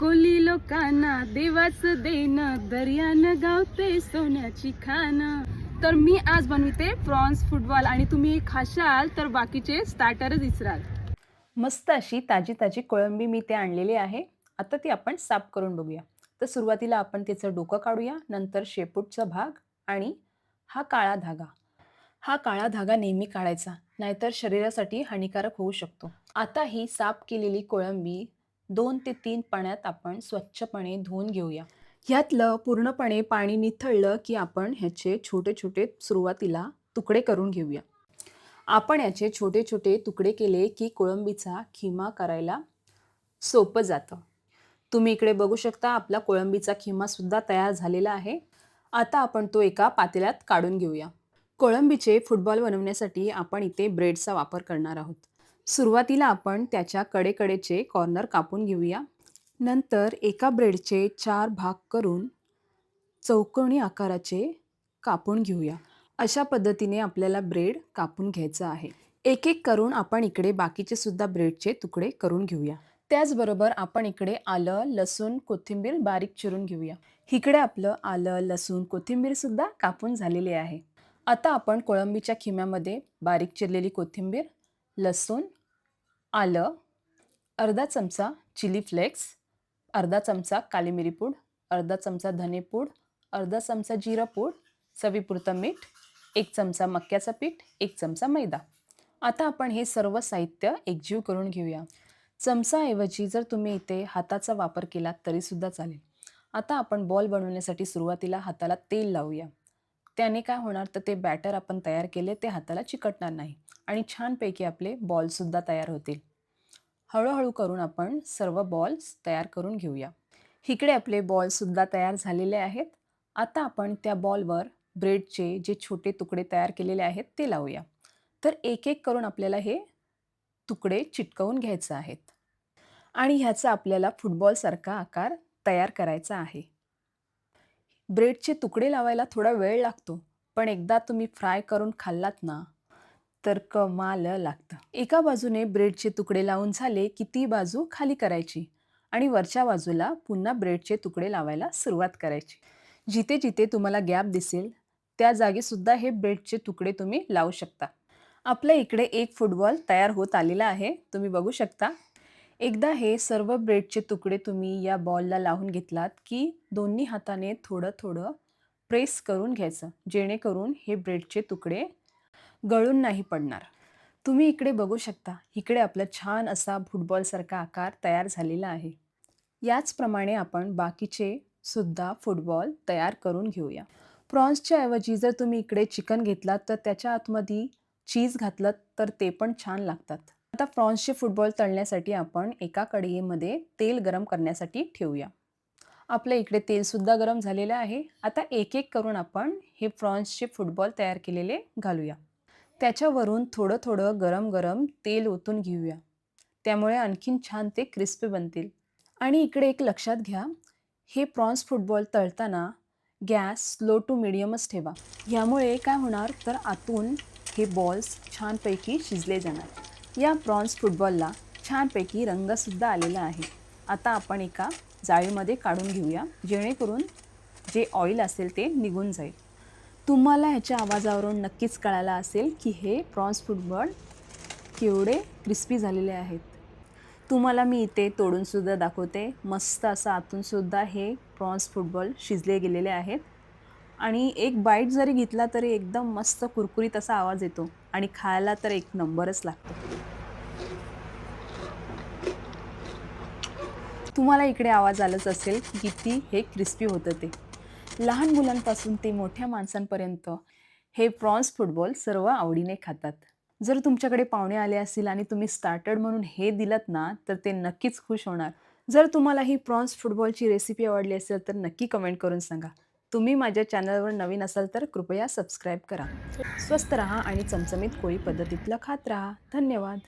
कोली लोकांना देवाचं देण दर्यानं गावते सोन्याची खान तर मी आज बनविते प्रॉन्स फुटबॉल आणि तुम्ही खाशाल तर बाकीचे स्टार्टरच इसराल. मस्त अशी ताजी ताजी कोळंबी मी ते आणलेली आहे. आता ती आपण साफ करून बघूया. तर सुरुवातीला आपण तिचं डोकं काढूया नंतर शेपूटचा भाग आणि हा काळा धागा. हा काळा धागा नेहमी काढायचा नाहीतर शरीरासाठी हानिकारक होऊ शकतो. आता ही साफ केलेली कोळंबी दोन ते तीन पाण्यात आपण स्वच्छपणे धुवून घेऊया. ह्यातलं पूर्णपणे पाणी निथळलं की आपण ह्याचे छोटे छोटे सुरुवातीला तुकडे करून घेऊया. आपण याचे छोटे छोटे तुकडे केले की कोळंबीचा खिमा करायला सोपं जातं. तुम्ही इकडे बघू शकता आपला कोळंबीचा खिमा सुद्धा तयार झालेला आहे. आता आपण तो एका पातेल्यात काढून घेऊया. कोळंबीचे फुटबॉल बनवण्यासाठी आपण इथे ब्रेडचा वापर करणार आहोत. सुरुवातीला आपण त्याच्या कडेकडेचे कॉर्नर कापून घेऊया. नंतर एका ब्रेडचे चार भाग करून चौकोनी आकाराचे कापून घेऊया. अशा पद्धतीने आपल्याला ब्रेड कापून घ्यायचं आहे. एक एक करून आपण इकडे बाकीचे सुद्धा ब्रेडचे तुकडे करून घेऊया. त्याचबरोबर आपण इकडे आलं लसूण कोथिंबीर बारीक चिरून घेऊया. इकडे आपलं आलं लसूण कोथिंबीरसुद्धा कापून झालेले आहे. आता आपण कोळंबीच्या खिम्यामध्ये बारीक चिरलेली कोथिंबीर लसूण आलं अर्धा चमचा चिली फ्लेक्स अर्धा चमचा काली मिरी पूड अर्धा चमचा धनेपूड अर्धा चमचा जिरा पूड चवीपुरतं मीठ एक चमचा मक्याचं पीठ एक चमचा मैदा. आता आपण हे सर्व साहित्य एकजीव करून घेऊया. चमचाऐवजी जर तुम्ही इथे हाताचा वापर केला तरीसुद्धा चालेल. आता आपण बॉल बनवण्यासाठी सुरुवातीला हाताला तेल लावूया. त्याने काय होणार? तर ते बॅटर आपण तयार केले ते हाताला चिकटणार नाही. आणि छानपैकी आपले बॉलसुद्धा तयार होतील. हळूहळू करून आपण सर्व बॉल्स तयार करून घेऊया. इकडे आपले बॉलसुद्धा तयार झालेले आहेत. आता आपण त्या बॉलवर ब्रेडचे जे छोटे तुकडे तयार केलेले आहेत ते लावूया. तर एक एक करून आपल्याला हे तुकडे चिटकवून घ्यायचं आहेत. आणि ह्याचा आपल्याला फुटबॉलसारखा आकार तयार करायचा आहे. ब्रेडचे तुकडे लावायला थोडा वेळ लागतो पण एकदा तुम्ही फ्राय करून खाल्लात ना तर कमाल लागतं. एका बाजूने ब्रेडचे तुकडे लावून झाले की ती बाजू खाली करायची आणि वरच्या बाजूला पुन्हा ब्रेडचे तुकडे लावायला सुरुवात करायची. जिथे जिथे तुम्हाला गॅप दिसेल त्या जागेसुद्धा हे ब्रेडचे तुकडे तुम्ही लावू शकता. आपल्या इकडे एक फुटबॉल तयार होत आलेला आहे. तुम्ही बघू शकता. एकदा हे सर्व ब्रेडचे तुकडे तुम्ही या बॉलला लावून घेतलात की दोन्ही हाताने थोडं थोडं प्रेस करून घ्यायचं जेणेकरून हे ब्रेडचे तुकडे गळून नाही पडणार. तुम्ही इकडे बघू शकता इकडे आपला छान असा फुटबॉलसारखा आकार तयार झालेला आहे. याचप्रमाणे आपण बाकीचे सुद्धा फुटबॉल तयार करून घेऊया. प्रॉन्सच्या ऐवजी जर तुम्ही इकडे चिकन घेतलात तर त्याच्या आतमध्ये चीज घातलं तर ते पण छान लागतात. आता प्रॉन्सचे फुटबॉल तळण्यासाठी आपण एका कढईमध्ये तेल गरम करण्यासाठी ठेवूया. आपल्या इकडे तेलसुद्धा गरम झालेलं आहे. आता एक एक करून आपण हे प्रॉन्सचे फुटबॉल तयार केलेले घालूया. त्याच्यावरून थोडं थोडं गरम गरम तेल ओतून घेऊया. त्यामुळे आणखीन छान ते क्रिस्पी बनतील. आणि इकडे एक लक्षात घ्या हे प्रॉन्स फुटबॉल तळताना गॅस स्लो टू मिडियमच ठेवा. यामुळे काय होणार तर आतून हे बॉल्स छानपैकी शिजले जाणार. या प्रॉन्स फुटबॉलला छानपैकी रंगसुद्धा आलेला आहे. आता आपण एका जाळीमध्ये काढून घेऊया जेणेकरून जे ऑइल असेल ते निघून जाईल. तुम्हाला ह्याच्या आवाजावरून नक्कीच कळालं असेल की हे प्रॉन्स फुटबॉल केवढे क्रिस्पी झालेले आहेत. तुम्हाला मी इथे तोडूनसुद्धा दाखवते. मस्त असं आतूनसुद्धा हे प्रॉन्स फुटबॉल शिजले गेलेले आहेत. आणि एक बाईट जरी घेतला तरी एकदम मस्त कुरकुरीत असा आवाज येतो आणि खायला तर एक नंबरच लागतो. तुम्हाला इकडे आवाज आलाच असेल की किती हे क्रिस्पी होतं ते. लहान मुलांपासून ते मोठ्या माणसांपर्यंत हे प्रॉन्स फुटबॉल सर्व आवडीने खातात. जर तुमच्याकडे पाहुणे आले असतील आणि तुम्ही स्टार्टर्ड म्हणून हे दिलत ना तर ते नक्कीच खुश होणार. जर तुम्हाला ही प्रॉन्स फुटबॉलची रेसिपी आवडली असेल तर नक्की कमेंट करून सांगा. तुम्ही माझ्या चॅनलवर नवीन असाल तर कृपया सबस्क्राईब करा. स्वस्त रहा आणि चमचमीत कोळी पद्धतीतलं खात रहा. धन्यवाद.